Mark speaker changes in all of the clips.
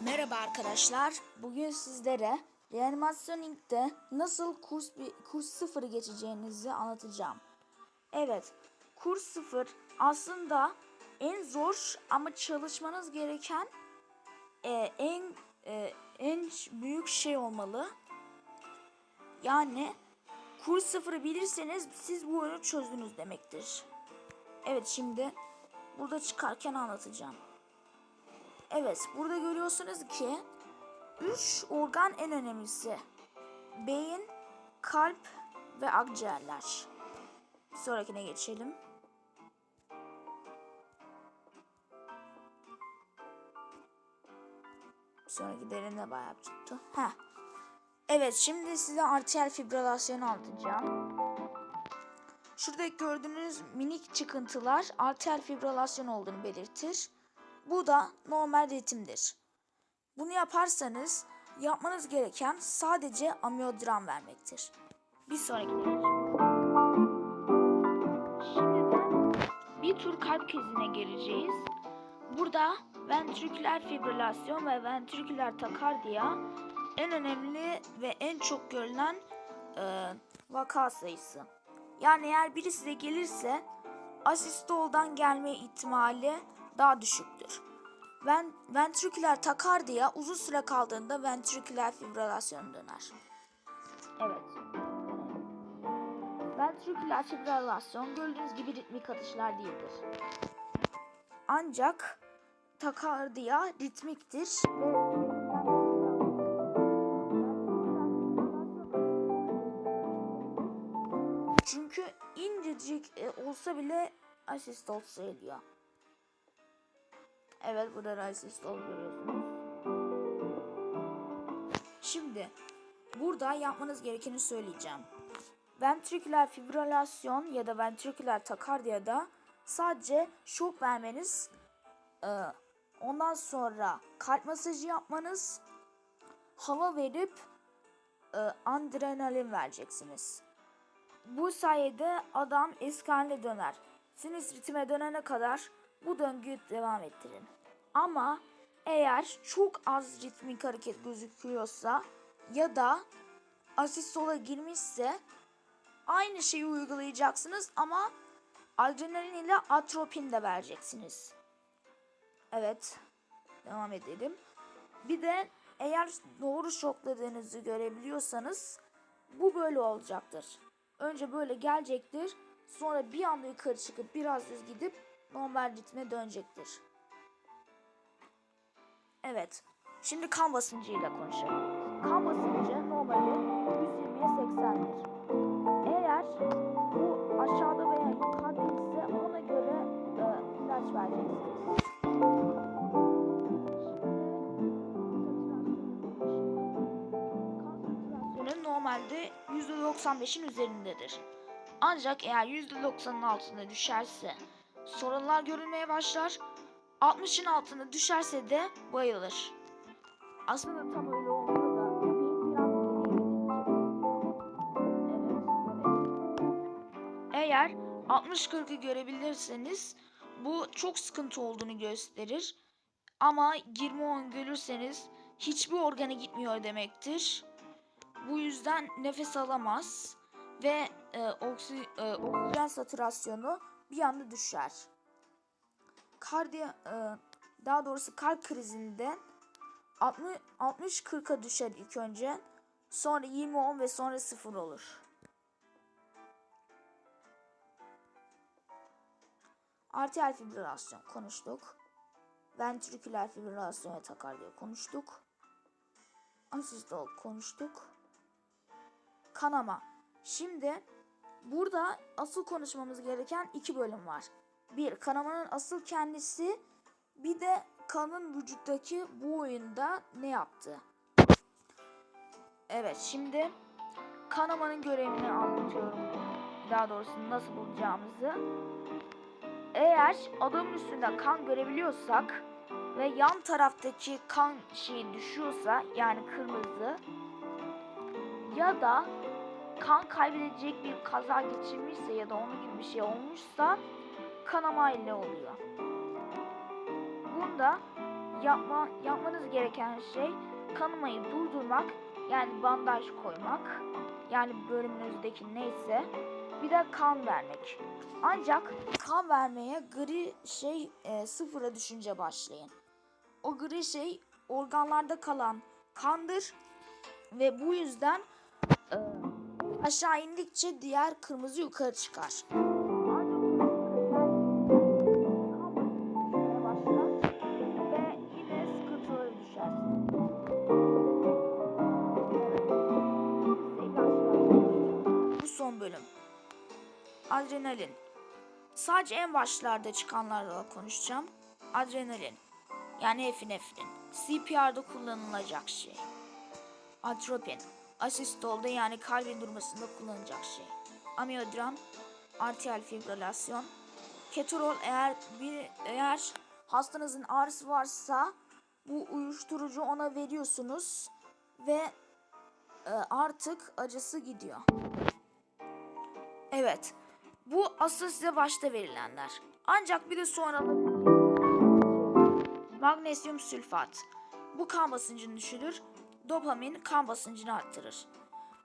Speaker 1: Merhaba arkadaşlar. Bugün sizlere Reanimasyon Inc.'te nasıl kurs bir kurs sıfırı geçeceğinizi anlatacağım. Evet, kurs sıfır aslında en zor ama çalışmanız gereken e, en e, en büyük şey olmalı. Yani kurs sıfırı bilirseniz siz bu oyunu çözdünüz demektir. Evet şimdi burada çıkarken anlatacağım. Evet, burada görüyorsunuz ki 3 organ en önemlisi. Beyin, kalp ve akciğerler. Sonrakine geçelim. Sonraki derine bayağı çıktı. Heh. Evet, şimdi size arteriyel fibrilasyonu anlatacağım. Şurada gördüğünüz minik çıkıntılar arteriyel fibrilasyon olduğunu belirtir. Bu da normal ritimdir. Bunu yaparsanız yapmanız gereken sadece amiyodram vermektir. Bir sonraki Şimdiden bir tur kalp krizine gireceğiz. Burada ventriküler fibrilasyon ve ventriküler takardiya en önemli ve en çok görülen e, vaka sayısı. Yani eğer biri size gelirse asistoldan gelme ihtimali daha düşüktür. Ven ventriküler takardiya uzun süre kaldığında ventriküler fibrilasyon döner. Evet. Ventriküler fibrilasyon gördüğünüz gibi ritmik atışlar değildir. Ancak takardiya ritmiktir ve çünkü incecik e, olsa bile asistol sayılıyor. Evet burada asistol görüyorsunuz. Şimdi burada yapmanız gerekeni söyleyeceğim. Ventriküler fibrilasyon ya da ventriküler takardiyada sadece şok vermeniz, e, ondan sonra kalp masajı yapmanız, hava verip e, adrenalin vereceksiniz. Bu sayede adam eski haline döner. Sinüs ritme dönene kadar bu döngüyü devam ettirin. Ama eğer çok az ritmik hareket gözüküyorsa ya da asistola girmişse aynı şeyi uygulayacaksınız ama adrenalin ile atropin de vereceksiniz. Evet. Devam edelim. Bir de eğer doğru şokladığınızı görebiliyorsanız bu böyle olacaktır. Önce böyle gelecektir. Sonra bir anda yukarı çıkıp biraz düz gidip normal ritme dönecektir. Evet. Şimdi kan basıncıyla konuşalım. Kan basıncı normali 120'ye 80'dir. Eğer bu aşağıda veya yukarıda ise ona göre e, ilaç vereceksiniz. Kan normalde %95'in üzerindedir. Ancak eğer %90'ın altında düşerse sorunlar görülmeye başlar. 60'ın altına düşerse de bayılır. Aslında tam öyle evet. Eğer 60-40'ı görebilirseniz bu çok sıkıntı olduğunu gösterir. Ama 20-10 görürseniz hiçbir organa gitmiyor demektir. Bu yüzden nefes alamaz ve e, oksi, e, oksijen satürasyonu bir anda düşer. Kardiya, e, daha doğrusu kalp krizinde 60-40'a düşer ilk önce. Sonra 20-10 ve sonra 0 olur. Arteriyel fibrilasyon konuştuk. Ventriküler fibrilasyon ve takardiya konuştuk. Asistol konuştuk. Kanama. Şimdi burada asıl konuşmamız gereken iki bölüm var. Bir, kanamanın asıl kendisi. Bir de kanın vücuttaki bu oyunda ne yaptı? Evet, şimdi kanamanın görevini anlatıyorum. Daha doğrusu nasıl bulacağımızı. Eğer adamın üstünde kan görebiliyorsak ve yan taraftaki kan şeyi düşüyorsa yani kırmızı ya da kan kaybedecek bir kaza geçirmişse ya da onun gibi bir şey olmuşsa kanama ile oluyor. Bunda yapma yapmanız gereken şey kanamayı durdurmak yani bandaj koymak yani bölümünüzdeki neyse bir de kan vermek. Ancak kan vermeye gri şey e, sıfıra düşünce başlayın. O gri şey organlarda kalan kandır ve bu yüzden e, aşağı indikçe diğer kırmızı yukarı çıkar. Adrenalin. Sadece en başlarda çıkanlarla konuşacağım. Adrenalin. Yani epinefrin. CPR'da kullanılacak şey. Atropin. Asistolda yani kalbin durmasında kullanılacak şey. Amiyodram. Arteriyel fibrilasyon. Ketorol eğer bir eğer hastanızın ağrısı varsa bu uyuşturucu ona veriyorsunuz ve e, artık acısı gidiyor. Evet. Bu aslında size başta verilenler. Ancak bir de sonra magnezyum sülfat. Bu kan basıncını düşürür. Dopamin kan basıncını arttırır.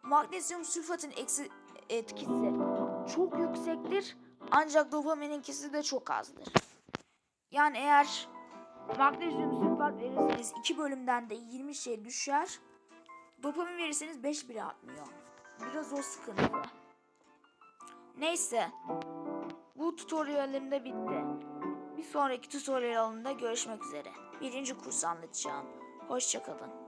Speaker 1: Magnezyum sülfatın eksi etkisi çok yüksektir. Ancak dopamininkisi de çok azdır. Yani eğer magnezyum sülfat verirseniz 2 bölümden de 20 şey düşer. Dopamin verirseniz 5 bile atmıyor. Biraz o sıkıntı. Neyse. Bu tutorialim de bitti. Bir sonraki tutorialımda görüşmek üzere. Birinci kurs anlatacağım. Hoşçakalın.